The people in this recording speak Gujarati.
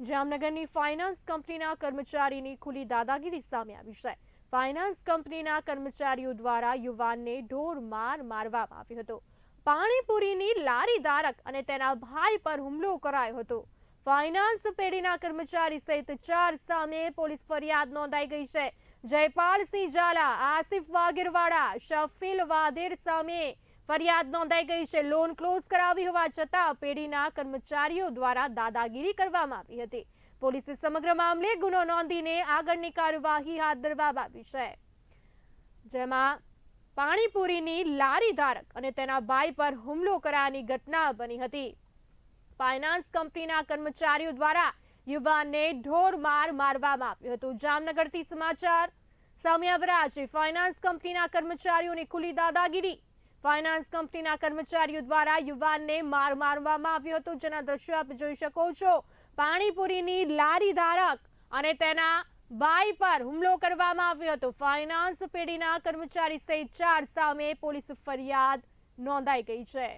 જામનગરની ફાઇનાન્સ કંપનીના કર્મચારીની ખુલ્લી દાદાગીરી સામે આવી છે. ફાઇનાન્સ કંપનીના કર્મચારીઓ દ્વારા યુવાનને ઢોર માર મારવામાં આવ્યો હતો. પાણીપુરીની લારી ધારક અને તેના ભાઈ પર હુમલો કરાયો હતો. ફાઇનાન્સ પેઢીના કર્મચારી સહિત ચાર સામે પોલીસ ફરિયાદ નોંધાઈ ગઈ છે. જયપાલસિંહ ઝાલા, આસિફ વાગીરવાડા શફીલ વાદેર સામે ફરિયાદ નોંધાઈ ગઈ છે. લોન ક્લોઝ કરાવી હોવા છતાં પેઢીના કર્મચારીઓ દ્વારા દાદાગીરી કરવામાં આવી હતી. પોલીસે સમગ્ર મામલે ગુનો નોંધીને આગળની કાર્યવાહી હાથ ધરવામાં આવી છે. જેમાં પાણીપુરીની લારી ધારક અને તેના ભાઈ પર હુમલો કરાયાની ઘટના બની હતી. ફાઇનાન્સ કંપનીના કર્મચારીઓ દ્વારા યુવાનને ઢોર માર મારવામાં આવ્યો હતો. જામનગરથી સમાચાર સામે છે ફાઇનાન્સ કંપનીના કર્મચારીઓની ખુલ્લી દાદાગીરી ફાઇનાન્સ કંપનીના કર્મચારીઓ દ્વારા યુવાનને માર મારવામાં આવ્યો હતો. જેના દ્રશ્યો આપ જોઈ શકો છો. પાણીપુરીની લારી ધારક અને તેના ભાઈ પર હુમલો કરવામાં આવ્યો હતો. ફાઇનાન્સ પેઢીના કર્મચારી સહિત ચાર સામે પોલીસ ફરિયાદ નોંધાઈ ગઈ છે.